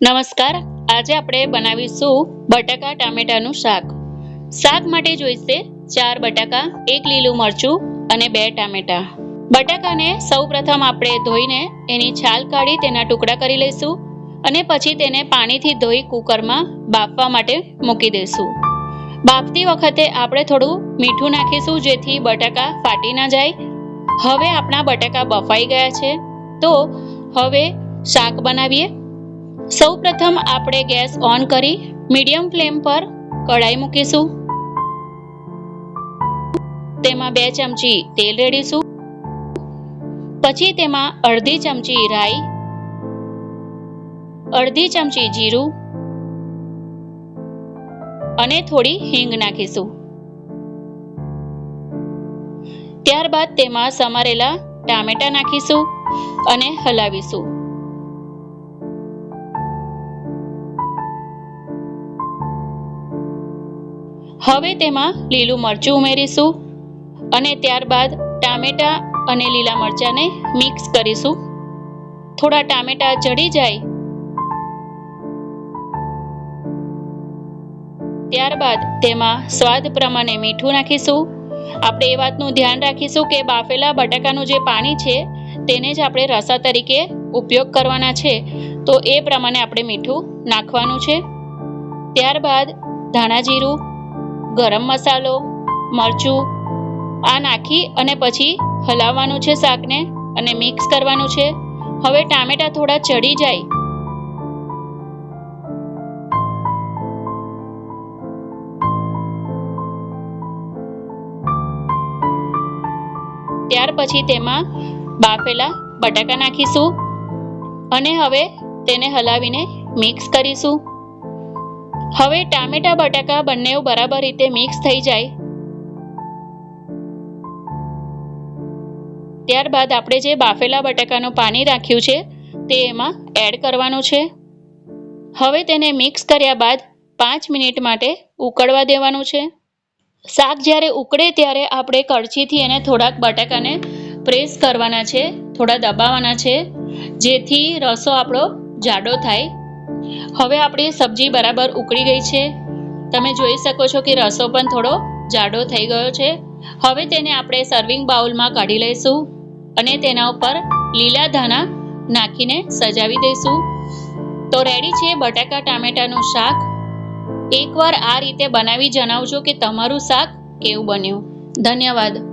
નમસ્કાર, આજે આપણે બનાવીશું બટાકા ટામેટાનું શાક. શાક માટે જોઈશે ચાર બટાકા, એક લીલું મરચું અને બે ટામેટા. બટાકાને સૌપ્રથમ આપણે ધોઈને એની છાલ કાઢી તેના ટુકડા કરી લઈશું અને પછી તેને પાણીથી ધોઈ કુકરમાં બાફવા માટે મૂકી દઈશું. બાફતી વખતે આપણે થોડું મીઠું નાખીશું જેથી બટાકા ફાટી ના જાય. હવે આપણા બટાકા બફાઈ ગયા છે. તો હવે શાક બનાવીએ. સૌ પ્રથમ આપણે ગેસ ઓન કરી મીડિયમ ફ્લેમ પર કઢાઈ મૂકીશું. તેમાં બે ચમચી તેલ રેડીશું. પછી તેમાં અડધી ચમચી રાઈ, અડધી ચમચી જીરું અને થોડી હિંગ નાખીશું. ત્યારબાદ તેમાં સમારેલા ટામેટા નાખીશું અને હલાવીશું. હવે તેમાં લીલું મરચું ઉમેરીશું અને ત્યારબાદ ટામેટા અને લીલા મરચાંને મિક્સ કરીશું. થોડા ટામેટા ચડી જાય ત્યારબાદ તેમાં સ્વાદ પ્રમાણે મીઠું નાખીશું. આપણે એ વાતનું ધ્યાન રાખીશું કે બાફેલા બટાકાનું જે પાણી છે તેને જ આપણે રસા તરીકે ઉપયોગ કરવાના છે. તો એ પ્રમાણે આપણે મીઠું નાખવાનું છે. ત્યારબાદ ધાણા જીરું ગરમ મસાલો, મરચું, આ નાખી અને પછી હલાવવાનું છે શાકને અને મિક્સ કરવાનું છે. હવે ટામેટા થોડા ચડી જાય. ત્યાર પછી તેમાં બાફેલા બટાકા નાખીશું અને હવે તેને હલાવીને મિક્સ કરીશું. હવે ટામેટા, બટાકા બંને બરાબર રીતે મિક્સ થઈ જાય. ત્યારબાદ આપણે જે બાફેલા બટાકાનું પાણી રાખ્યું છે, તે એમાં એડ કરવાનું છે. હવે તેને મિક્સ કર્યા બાદ પાંચ મિનિટ માટે ઉકળવા દેવાનું છે. શાક જ્યારે ઉકળે ત્યારે આપણે કળછીથી એને થોડાક બટાકાને પ્રેસ કરવાના છે, થોડા દબાવવાના છે, જેથી રસો આપણો જાડો થાય. હવે આપણી સબ્જી બરાબર ઉકળી ગઈ છે. તમે જોઈ શકો છો કે રસો પણ થોડો જાડો થઈ ગયો છે. હવે તેને આપણે સર્વિંગ બાઉલમાં કાઢી લઈશું અને તેના ઉપર લીલા ધાણા નાખીને સજાવી દઈશું. તો રેડી છે બટાકા ટામેટાનું શાક. એકવાર આ રીતે બનાવી જણાવજો કે તમારું શાક કેવું બન્યું. ધન્યવાદ.